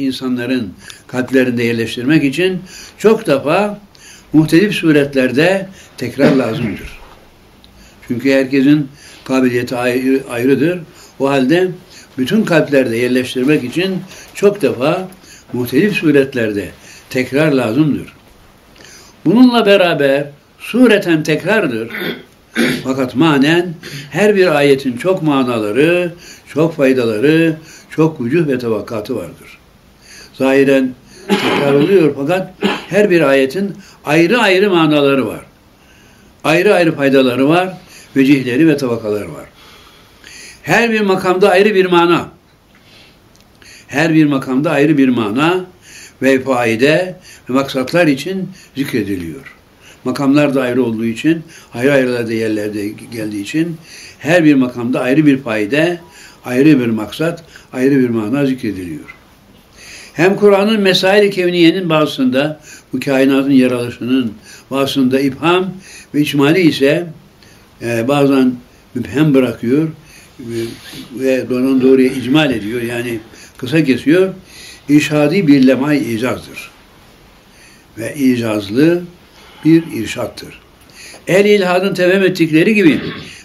insanların kalplerinde yerleştirmek için çok defa muhtelif suretlerde tekrar lazımdır. Çünkü herkesin kabiliyeti ayrı, ayrıdır. O halde bütün kalplerde yerleştirmek için çok defa muhtelif suretlerde tekrar lazımdır. Bununla beraber sureten tekrardır. Fakat manen her bir ayetin çok manaları, çok faydaları, çok vücuh ve tabakatı vardır. Zahiren tekrar oluyor fakat her bir ayetin ayrı ayrı manaları var. Ayrı ayrı faydaları var, vecihleri ve tabakaları var. Her bir makamda ayrı bir mana. Her bir makamda ayrı bir mana ve faide ve maksatlar için zikrediliyor. Makamlar da ayrı olduğu için, ayrı ayrılarda yerlerde geldiği için her bir makamda ayrı bir faide, ayrı bir maksat, ayrı bir mana zikrediliyor. Hem Kur'an'ın mesail-i kevniyenin bazısında bu kainatın yaratılışının bazısında ifham ve içmali ise e, bazen müphem bırakıyor ve donun doğruya icmal ediyor. Yani kısa kesiyor. İrşadi bir lemay icazdır. Ve icazlı bir irşattır. El ilhadın tevhem ettikleri gibi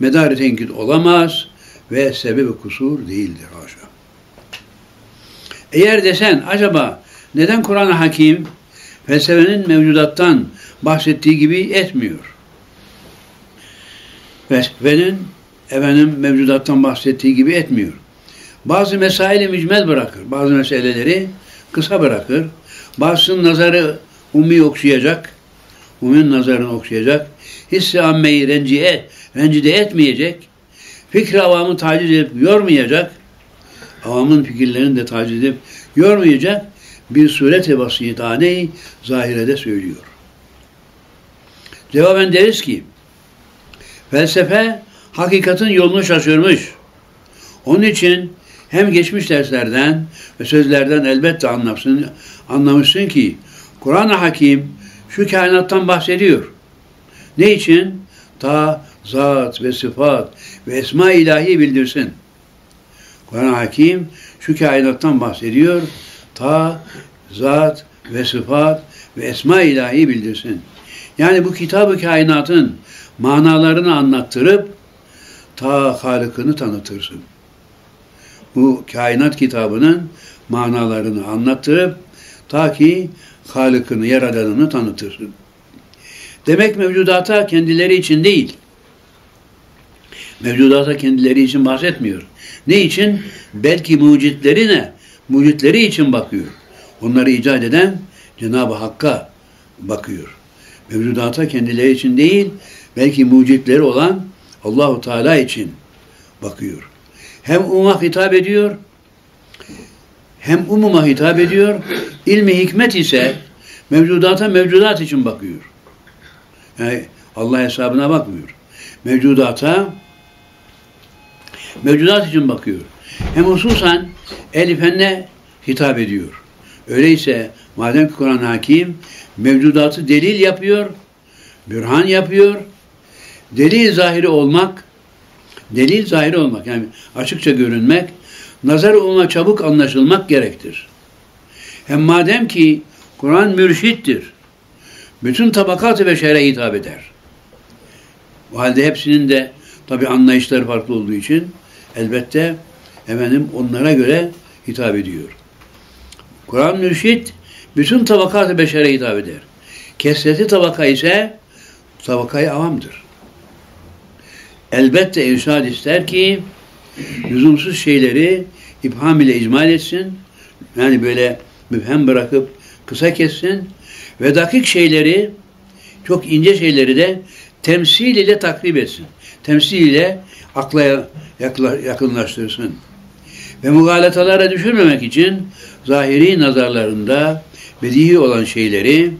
medar tenkit olamaz ve sebebi kusur değildir. Haşa. Eğer desen acaba neden Kur'an-ı Hakim felsefenin mevcudattan bahsettiği gibi etmiyor? Felsefenin efendim mevcudattan bahsettiği gibi etmiyor. Bazı mesaili mücmel bırakır. Bazı meseleleri kısa bırakır. Bazısının nazarı ummi okşayacak. Ummin nazarını okşayacak. Hissi ammeyi renciye, rencide etmeyecek. Fikri avamı taciz edip yormayacak avamın fikirlerini de taciz edip yormayacak bir suret-i basitane zahirede söylüyor. Cevaben deriz ki felsefe hakikatin yolunu şaşırmış. Onun için hem geçmiş derslerden ve sözlerden elbette anlamışsın, anlamışsın ki Kur'an-ı Hakim şu kainattan bahsediyor. Ne için? Ta zat ve sıfat ve esma ilahi bildirsin. Kur'an-ı Hakim şu kainattan bahsediyor. Ta zat ve sıfat ve esma ilahi bildirsin. Yani bu kitabı kainatın manalarını anlattırıp ta Halık'ını tanıtırsın. Bu kainat kitabının manalarını anlattırıp ta ki Halık'ını, yaradanını tanıtırsın. Demek mevcudata kendileri için değil, mevcudata kendileri için bahsetmiyor. Ne için? Belki mucitlerine, mucitleri için bakıyor. Onları icat eden Cenab-ı Hakk'a bakıyor. Mevcudata kendileri için değil, belki mucitleri olan Allahu Teala için bakıyor. Hem umuma hitap ediyor, hem umuma hitap ediyor. İlmi hikmet ise mevcudata mevcudat için bakıyor. Yani Allah hesabına bakmıyor. Mevcudata mevcudat için bakıyor. Hem hususan elifenne hitap ediyor. Öyleyse madem ki Kur'an hakim mevcudatı delil yapıyor, bürhan yapıyor, delil zahiri olmak, delil zahiri olmak yani açıkça görünmek, nazar olma çabuk anlaşılmak gerektir. Hem madem ki Kur'an mürşittir, bütün tabakat-ı beşere hitap eder. O halde hepsinin de tabi anlayışları farklı olduğu için elbette efendim onlara göre hitap ediyor. Kur'an mürşit bütün tabakat-ı beşere hitap eder. Kesreti tabaka ise tabakayı avamdır. Elbette irşad ister ki lüzumsuz şeyleri ibham ile icmal etsin. Yani böyle müphem bırakıp kısa kessin ve dakik şeyleri çok ince şeyleri de temsil ile takrib etsin. Temsil ile akla yakınlaştırsın. Ve mugalatalara düşürmemek için zahiri nazarlarında bedihi olan şeyleri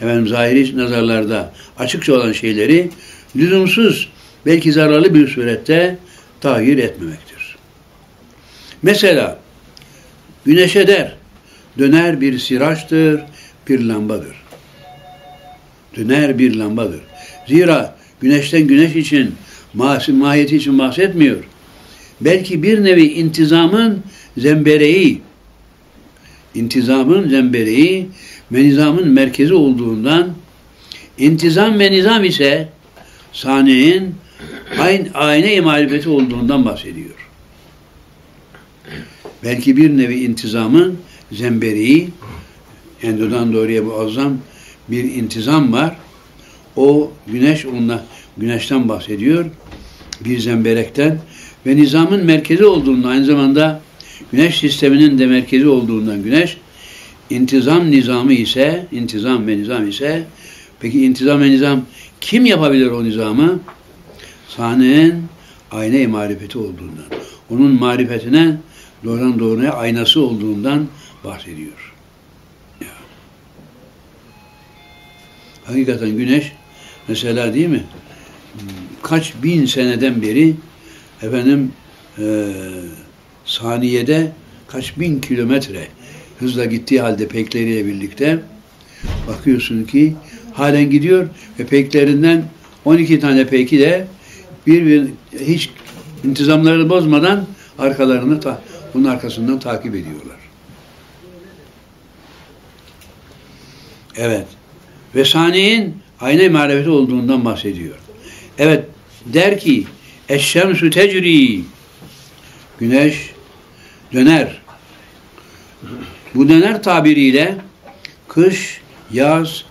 efendim zahiri nazarlarda açıkça olan şeyleri lüzumsuz belki zararlı bir surette tahir etmemektir. Mesela güneşe der döner bir siraçtır, bir lambadır. Döner bir lambadır. Zira güneşten güneş için mahiyeti için bahsetmiyor. Belki bir nevi intizamın zembereği, intizamın zembereği ve nizamın merkezi olduğundan intizam ve nizam ise saniyenin aynı ayna marifeti olduğundan bahsediyor. Belki bir nevi intizamın zembereği Endo'dan doğruya muazzam bir intizam var. O güneş onunla güneşten bahsediyor. Bir zemberekten ve nizamın merkezi olduğundan aynı zamanda güneş sisteminin de merkezi olduğundan güneş intizam nizamı ise intizam ve nizam ise peki intizam ve nizam kim yapabilir o nizamı? Sahnenin ayna marifeti olduğundan. Onun marifetine doğrudan doğruya aynası olduğundan bahsediyor. Ya. Hakikaten güneş mesela değil mi? Kaç bin seneden beri efendim e, saniyede kaç bin kilometre hızla gittiği halde pekleriyle birlikte bakıyorsun ki halen gidiyor ve peklerinden 12 tane peki de bir, bir hiç intizamlarını bozmadan arkalarını ta, bunun arkasından takip ediyorlar. Evet. Ve saniyenin ayna marifeti olduğundan bahsediyor. Evet. Der ki Eşşemsü tecri Güneş döner. Bu döner tabiriyle kış, yaz,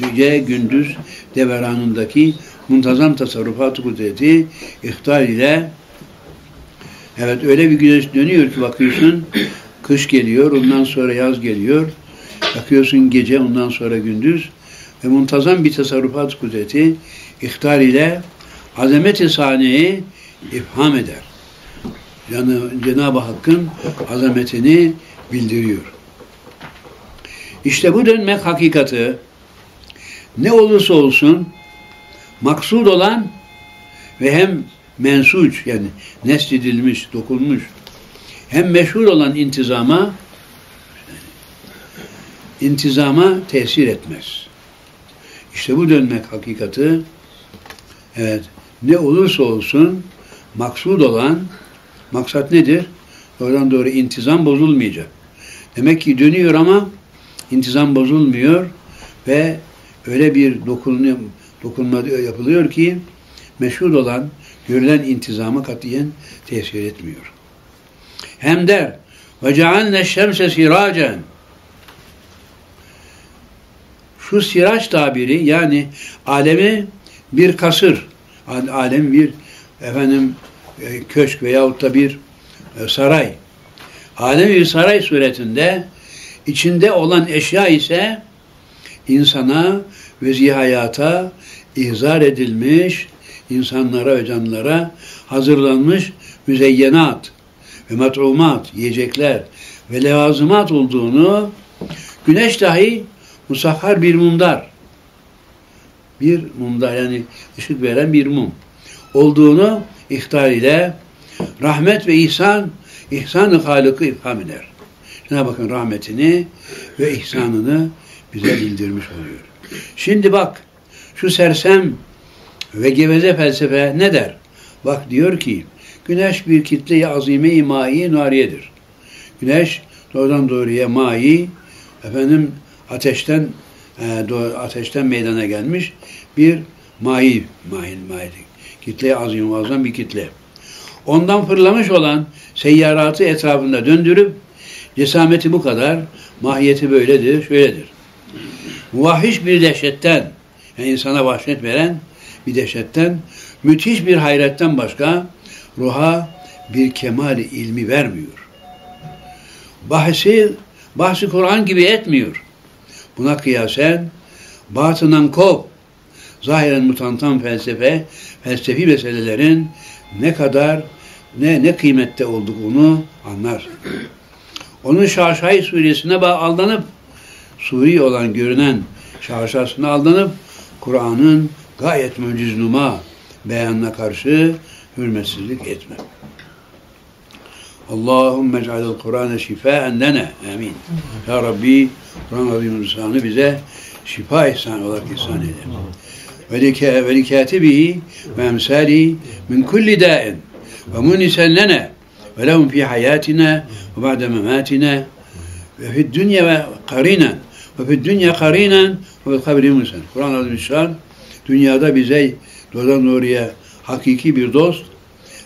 gece, gündüz deveranındaki muntazam tasarrufat kudreti ihtar ile evet öyle bir güneş dönüyor ki bakıyorsun kış geliyor, ondan sonra yaz geliyor. Bakıyorsun gece, ondan sonra gündüz ve muntazam bir tasarrufat kudreti ihtar ile azamet-i saniyeyi ifham eder. Yani Cenab-ı Hakk'ın azametini bildiriyor. İşte bu dönmek hakikati ne olursa olsun maksud olan ve hem mensuç yani nesledilmiş, dokunmuş hem meşhur olan intizama intizama tesir etmez. İşte bu dönmek hakikati evet ne olursa olsun maksud olan maksat nedir? Oradan doğru intizam bozulmayacak. Demek ki dönüyor ama intizam bozulmuyor ve öyle bir dokunma, dokunma yapılıyor ki meşhur olan görülen intizama katiyen tesir etmiyor. Hem der cealne şemse siracen şu siraç tabiri yani alemi bir kasır alem bir efendim e, köşk veyahut da bir e, saray. Alem bir saray suretinde içinde olan eşya ise insana ve zihayata ihzar edilmiş insanlara ve canlılara hazırlanmış müzeyyenat ve mat'umat, yiyecekler ve levazımat olduğunu güneş dahi musahhar bir mumdar bir mumdar yani ışık veren bir mum olduğunu ihtar ile rahmet ve ihsan ihsan-ı Halık'ı ifham eder. Cenab-ı rahmetini ve ihsanını bize bildirmiş oluyor. Şimdi bak şu sersem ve geveze felsefe ne der? Bak diyor ki güneş bir kitle-i azime-i mai nariyedir. Güneş doğrudan doğruya mai efendim ateşten e, ateşten meydana gelmiş bir mai mai mai kitle azim muazzam bir kitle. Ondan fırlamış olan seyyaratı etrafında döndürüp cesameti bu kadar, mahiyeti böyledir, şöyledir. Muvahhiş bir dehşetten, yani insana vahşet veren bir dehşetten, müthiş bir hayretten başka ruha bir kemali ilmi vermiyor. Bahsi, bahsi Kur'an gibi etmiyor. Buna kıyasen batınan kop, zahiren mutantan felsefe, felsefi meselelerin ne kadar ne ne kıymette olduğunu anlar. Onun Şaşay suresine aldanıp suri olan görünen şaşasına aldanıp Kur'an'ın gayet muciz numa beyanına karşı hürmetsizlik etme. Allahümme ec'alil Kur'an'e şifaen lene. Amin. Ya Rabbi Kur'an azim lisanı bize şifa ihsan olarak ihsan eyle. Ve likatibihi ve emsali min kulli dain ve munisen lene ve lehum fi hayatina ve ba'de mematina ve fid dünya ve karinen ve fid dünya karinen ve fil kabri musen. Kur'an Azimüşşan dünyada bize doğrudan doğruya hakiki bir dost,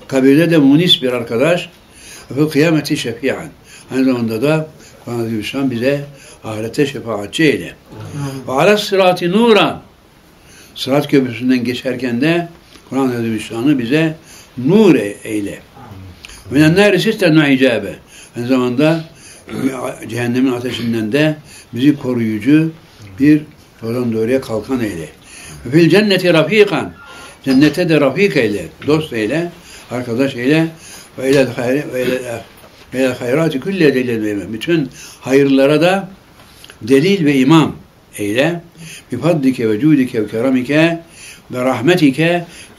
kabirde de munis bir arkadaş ve kıyameti şefi'an. Aynı zamanda da Kur'an Azimüşşan bize ahirete şefaatçi eyle. Ve ala sırati nuran. Sırat köprüsünden geçerken de Kur'an Azimüşşan'ı bize nur e- eyle. Minen nâri sistem icabe. Aynı zamanda cehennemin ateşinden de bizi koruyucu bir doğrudan doğruya kalkan eyle. Ve fil cenneti rafikan. Cennete de rafik eyle, dost eyle, arkadaş eyle. Ve ve ilel hayrati külle imam. Bütün hayırlara da دليل وإمام أي بفضلك وجودك وكرمك برحمتك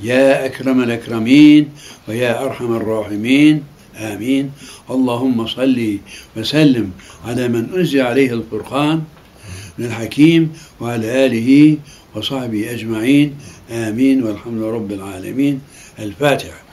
يا أكرم الأكرمين ويا أرحم الراحمين. آمين. اللهم صل وسلم على من أنزل عليه الفرقان من الحكيم وعلى آله وصحبه أجمعين. آمين. والحمد لله رب العالمين. الفاتحة.